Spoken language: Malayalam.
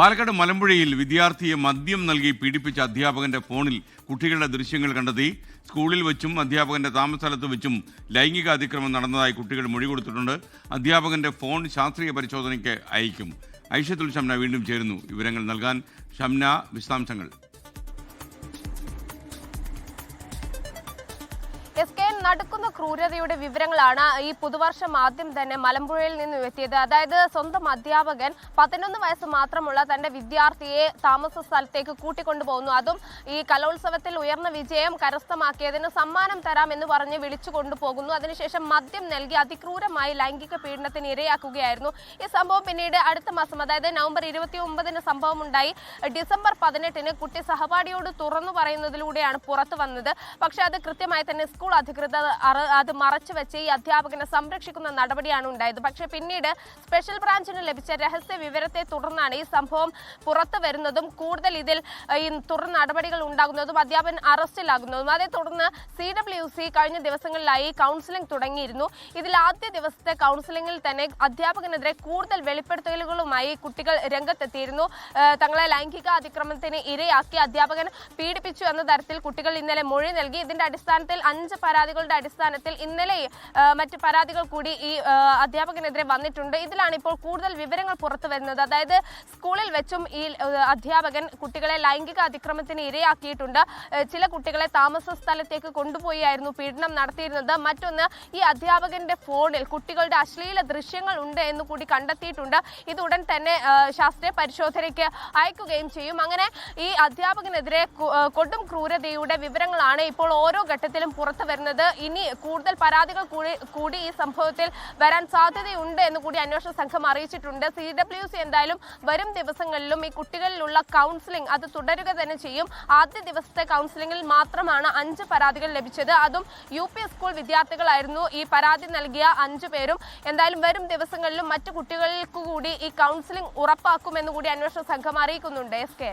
പാലക്കാട് മലമ്പുഴയിൽ വിദ്യാർത്ഥിയെ മദ്യം നൽകി പീഡിപ്പിച്ച അധ്യാപകന്റെ ഫോണിൽ കുട്ടികളുടെ ദൃശ്യങ്ങൾ കണ്ടെത്തി. സ്കൂളിൽ വെച്ചും അധ്യാപകന്റെ താമസസ്ഥലത്ത് വെച്ചും ലൈംഗിക അതിക്രമം നടന്നതായി കുട്ടികൾ മൊഴി കൊടുത്തിട്ടുണ്ട്. അധ്യാപകന്റെ ഫോൺ ശാസ്ത്രീയ പരിശോധനയ്ക്ക് അയക്കും. ഐഷത്തുൽ ഷംന വീണ്ടും ചേരുന്നു. വിവരങ്ങൾ നൽകാൻ ഷംന വിശദാംശങ്ങൾ. നടക്കുന്ന ക്രൂരതയുടെ വിവരങ്ങളാണ് ഈ പുതുവർഷം ആദ്യം തന്നെ മലമ്പുഴയിൽ നിന്ന് എത്തിയത് അതായത് സ്വന്തം അധ്യാപകൻ പതിനൊന്ന് വയസ്സ് മാത്രമുള്ള തന്റെ വിദ്യാർത്ഥിയെ താമസ സ്ഥലത്തേക്ക് കൂട്ടിക്കൊണ്ടുപോകുന്നു. അതും ഈ കലോത്സവത്തിൽ ഉയർന്ന വിജയം കരസ്ഥമാക്കിയതിന് സമ്മാനം തരാം എന്ന് പറഞ്ഞ് വിളിച്ചു കൊണ്ടുപോകുന്നു. അതിനുശേഷം മദ്യം നൽകി അതിക്രൂരമായി ലൈംഗിക പീഡനത്തിന് ഇരയാക്കുകയായിരുന്നു. ഈ സംഭവം പിന്നീട് അടുത്ത മാസം അതായത് നവംബർ ഇരുപത്തി ഒമ്പതിന് സംഭവം ഉണ്ടായി ഡിസംബർ പതിനെട്ടിന് കുട്ടി സഹപാഠിയോട് തുറന്നു പറയുന്നതിലൂടെയാണ് പുറത്തു വന്നത്. പക്ഷേ അത് കൃത്യമായി തന്നെ സ്കൂൾ അധികൃതർ അറ- അത് മറച്ചു വെച്ച് ഈ അധ്യാപകനെ സംരക്ഷിക്കുന്ന നടപടിയാണ് ഉണ്ടായത്. പക്ഷെ പിന്നീട് സ്പെഷ്യൽ ബ്രാഞ്ചിന് ലഭിച്ച രഹസ്യ വിവരത്തെ തുടർന്നാണ് ഈ സംഭവം പുറത്തു വരുന്നതും കൂടുതൽ ഇതിൽ ഈ തുടർ നടപടികൾ ഉണ്ടാകുന്നതും അധ്യാപകൻ അറസ്റ്റിലാകുന്നതും. അതേ തുടർന്ന് സി ഡബ്ല്യു സി കഴിഞ്ഞ ദിവസങ്ങളിലായി കൗൺസിലിംഗ് തുടങ്ങിയിരുന്നു. ഇതിൽ ആദ്യ ദിവസത്തെ കൗൺസിലിംഗിൽ തന്നെ അധ്യാപകനെതിരെ കൂടുതൽ വെളിപ്പെടുത്തലുകളുമായി കുട്ടികൾ രംഗത്തെത്തിയിരുന്നു. തങ്ങളെ ലൈംഗിക അതിക്രമത്തിന് ഇരയാക്കി അധ്യാപകൻ പീഡിപ്പിച്ചു എന്ന തരത്തിൽ കുട്ടികൾ ഇന്നലെ മൊഴി നൽകി. ഇതിന്റെ അടിസ്ഥാനത്തിൽ അഞ്ച് പരാതികളുടെ അടിസ്ഥാനത്തിൽ ഇന്നലെ മറ്റ് പരാതികൾ കൂടി ഈ അധ്യാപകനെതിരെ വന്നിട്ടുണ്ട്. ഇതിലാണ് ഇപ്പോൾ കൂടുതൽ വിവരങ്ങൾ പുറത്തു വരുന്നത്. അതായത് സ്കൂളിൽ വെച്ചും ഈ അധ്യാപകൻ കുട്ടികളെ ലൈംഗിക അതിക്രമത്തിന് ഇരയാക്കിയിട്ടുണ്ട്. ചില കുട്ടികളെ താമസ സ്ഥലത്തേക്ക് കൊണ്ടുപോയായിരുന്നു പീഡനം നടത്തിയിരുന്നത്. മറ്റൊന്ന് ഈ അധ്യാപകന്റെ ഫോണിൽ കുട്ടികളുടെ അശ്ലീല ദൃശ്യങ്ങൾ ഉണ്ട് എന്ന് കൂടി കണ്ടെത്തിയിട്ടുണ്ട്. ഇത് ഉടൻ തന്നെ ശാസ്ത്രീയ പരിശോധനയ്ക്ക് അയക്കുകയും ചെയ്യും. അങ്ങനെ ഈ അധ്യാപകനെതിരെ കൊടും ക്രൂരതയുടെ വിവരങ്ങളാണ് ഇപ്പോൾ ഓരോ ഘട്ടത്തിലും പുറത്തു വരുന്നത്. ഇനി കൂടുതൽ പരാതികൾ കൂടി കൂടി ഈ സംഭവത്തിൽ വരാൻ സാധ്യതയുണ്ട് എന്ന് കൂടി അന്വേഷണ സംഘം അറിയിച്ചിട്ടുണ്ട്. സി ഡബ്ല്യു സി എന്തായാലും വരും ദിവസങ്ങളിലും ഈ കുട്ടികളിലുള്ള കൗൺസിലിംഗ് അത് തുടരുക തന്നെ ചെയ്യും. ആദ്യ ദിവസത്തെ കൗൺസിലിംഗിൽ മാത്രമാണ് അഞ്ച് പരാതികൾ ലഭിച്ചത്. അതും യു പി സ്കൂൾ വിദ്യാർത്ഥികളായിരുന്നു ഈ പരാതി നൽകിയ അഞ്ചു പേരും. എന്തായാലും വരും ദിവസങ്ങളിലും മറ്റു കുട്ടികൾക്ക് കൂടി ഈ കൗൺസിലിംഗ് ഉറപ്പാക്കുമെന്ന് കൂടി അന്വേഷണ സംഘം അറിയിക്കുന്നുണ്ട്. S K